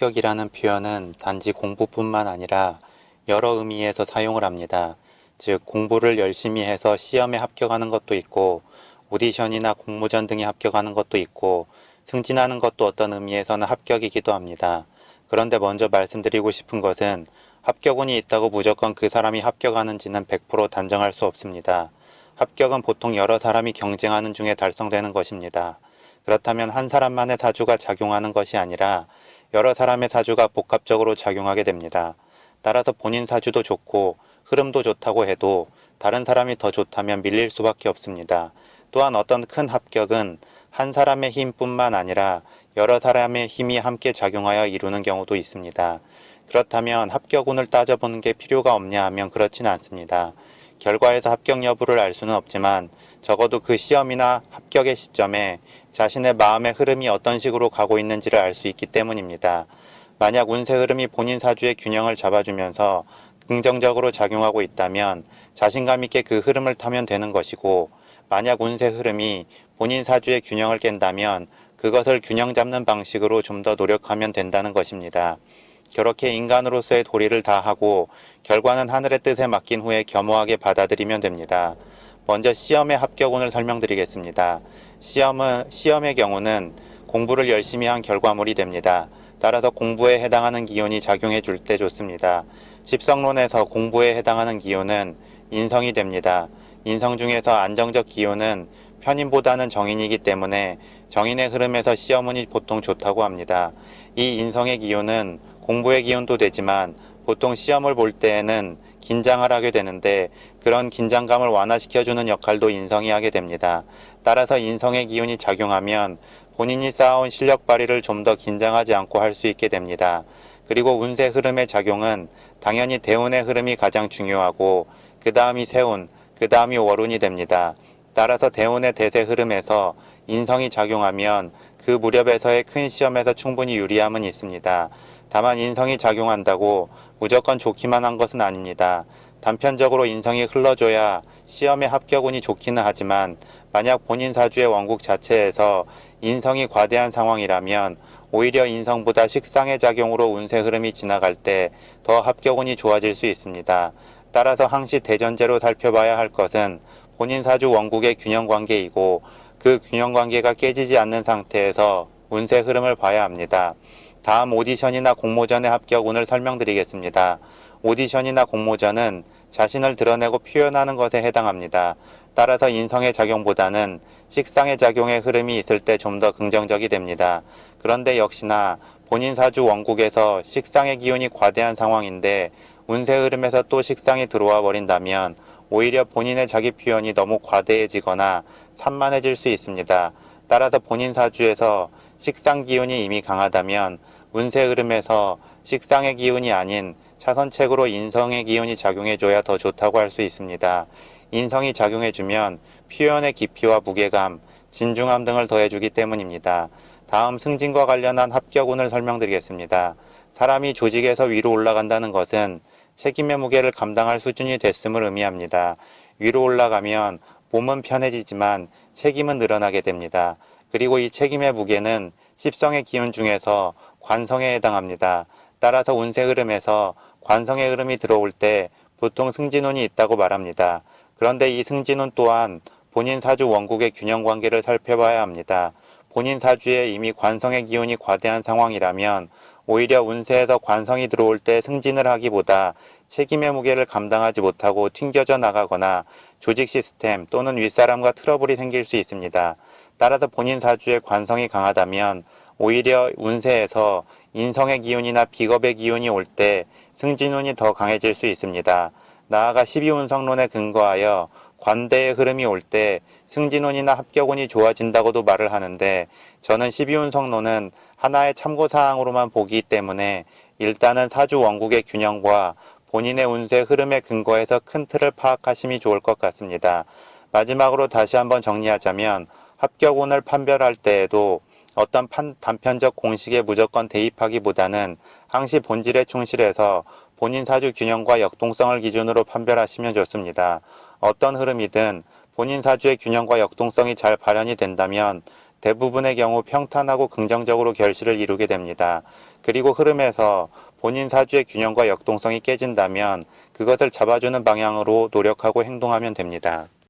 합격이라는 표현은 단지 공부뿐만 아니라 여러 의미에서 사용을 합니다. 즉, 공부를 열심히 해서 시험에 합격하는 것도 있고, 오디션이나 공모전 등에 합격하는 것도 있고, 승진하는 것도 어떤 의미에서는 합격이기도 합니다. 그런데 먼저 말씀드리고 싶은 것은 합격운이 있다고 무조건 그 사람이 합격하는지는 100% 단정할 수 없습니다. 합격은 보통 여러 사람이 경쟁하는 중에 달성되는 것입니다. 그렇다면 한 사람만의 사주가 작용하는 것이 아니라 여러 사람의 사주가 복합적으로 작용하게 됩니다. 따라서 본인 사주도 좋고 흐름도 좋다고 해도 다른 사람이 더 좋다면 밀릴 수밖에 없습니다. 또한 어떤 큰 합격은 한 사람의 힘뿐만 아니라 여러 사람의 힘이 함께 작용하여 이루는 경우도 있습니다. 그렇다면 합격운을 따져보는 게 필요가 없냐 하면 그렇진 않습니다. 결과에서 합격 여부를 알 수는 없지만 적어도 그 시험이나 합격의 시점에 자신의 마음의 흐름이 어떤 식으로 가고 있는지를 알 수 있기 때문입니다. 만약 운세 흐름이 본인 사주의 균형을 잡아주면서 긍정적으로 작용하고 있다면 자신감 있게 그 흐름을 타면 되는 것이고 만약 운세 흐름이 본인 사주의 균형을 깬다면 그것을 균형 잡는 방식으로 좀 더 노력하면 된다는 것입니다. 그렇게 인간으로서의 도리를 다하고 결과는 하늘의 뜻에 맡긴 후에 겸허하게 받아들이면 됩니다. 먼저 시험의 합격운을 설명드리겠습니다. 시험은 시험의 경우는 공부를 열심히 한 결과물이 됩니다. 따라서 공부에 해당하는 기운이 작용해 줄 때 좋습니다. 십성론에서 공부에 해당하는 기운은 인성이 됩니다. 인성 중에서 안정적 기운은 편인보다는 정인이기 때문에 정인의 흐름에서 시험운이 보통 좋다고 합니다. 이 인성의 기운은 공부의 기운도 되지만 보통 시험을 볼 때에는 긴장을 하게 되는데 그런 긴장감을 완화시켜주는 역할도 인성이 하게 됩니다. 따라서 인성의 기운이 작용하면 본인이 쌓아온 실력 발휘를 좀 더 긴장하지 않고 할 수 있게 됩니다. 그리고 운세 흐름의 작용은 당연히 대운의 흐름이 가장 중요하고 그 다음이 세운, 그 다음이 월운이 됩니다. 따라서 대운의 대세 흐름에서 인성이 작용하면 그 무렵에서의 큰 시험에서 충분히 유리함은 있습니다. 다만 인성이 작용한다고 무조건 좋기만 한 것은 아닙니다. 단편적으로 인성이 흘러줘야 시험의 합격운이 좋기는 하지만 만약 본인 사주의 원국 자체에서 인성이 과대한 상황이라면 오히려 인성보다 식상의 작용으로 운세 흐름이 지나갈 때 더 합격운이 좋아질 수 있습니다. 따라서 항시 대전제로 살펴봐야 할 것은 본인 사주 원국의 균형 관계이고 그 균형 관계가 깨지지 않는 상태에서 운세 흐름을 봐야 합니다. 다음 오디션이나 공모전의 합격운을 설명드리겠습니다. 오디션이나 공모전은 자신을 드러내고 표현하는 것에 해당합니다. 따라서 인성의 작용보다는 식상의 작용의 흐름이 있을 때 좀 더 긍정적이 됩니다. 그런데 역시나 본인 사주 원국에서 식상의 기운이 과대한 상황인데 운세 흐름에서 또 식상이 들어와 버린다면 오히려 본인의 자기 표현이 너무 과대해지거나 산만해질 수 있습니다. 따라서 본인 사주에서 식상 기운이 이미 강하다면 운세 흐름에서 식상의 기운이 아닌 차선책으로 인성의 기운이 작용해줘야 더 좋다고 할 수 있습니다. 인성이 작용해주면 표현의 깊이와 무게감, 진중함 등을 더해주기 때문입니다. 다음 승진과 관련한 합격운을 설명드리겠습니다. 사람이 조직에서 위로 올라간다는 것은 책임의 무게를 감당할 수준이 됐음을 의미합니다. 위로 올라가면 몸은 편해지지만 책임은 늘어나게 됩니다. 그리고 이 책임의 무게는 십성의 기운 중에서 관성에 해당합니다. 따라서 운세 흐름에서 관성의 흐름이 들어올 때 보통 승진운이 있다고 말합니다. 그런데 이 승진운 또한 본인 사주 원국의 균형 관계를 살펴봐야 합니다. 본인 사주에 이미 관성의 기운이 과대한 상황이라면 오히려 운세에서 관성이 들어올 때 승진을 하기보다 책임의 무게를 감당하지 못하고 튕겨져 나가거나 조직 시스템 또는 윗사람과 트러블이 생길 수 있습니다. 따라서 본인 사주에 관성이 강하다면 오히려 운세에서 인성의 기운이나 비겁의 기운이 올 때 승진운이 더 강해질 수 있습니다. 나아가 12운성론에 근거하여 관대의 흐름이 올 때 승진운이나 합격운이 좋아진다고도 말을 하는데 저는 12운성론은 하나의 참고사항으로만 보기 때문에 일단은 사주 원국의 균형과 본인의 운세 흐름에 근거해서 큰 틀을 파악하심이 좋을 것 같습니다. 마지막으로 다시 한번 정리하자면 합격운을 판별할 때에도 어떤 판, 단편적 공식에 무조건 대입하기보다는 항시 본질에 충실해서 본인 사주 균형과 역동성을 기준으로 판별하시면 좋습니다. 어떤 흐름이든 본인 사주의 균형과 역동성이 잘 발현이 된다면 대부분의 경우 평탄하고 긍정적으로 결실을 이루게 됩니다. 그리고 흐름에서 본인 사주의 균형과 역동성이 깨진다면 그것을 잡아주는 방향으로 노력하고 행동하면 됩니다.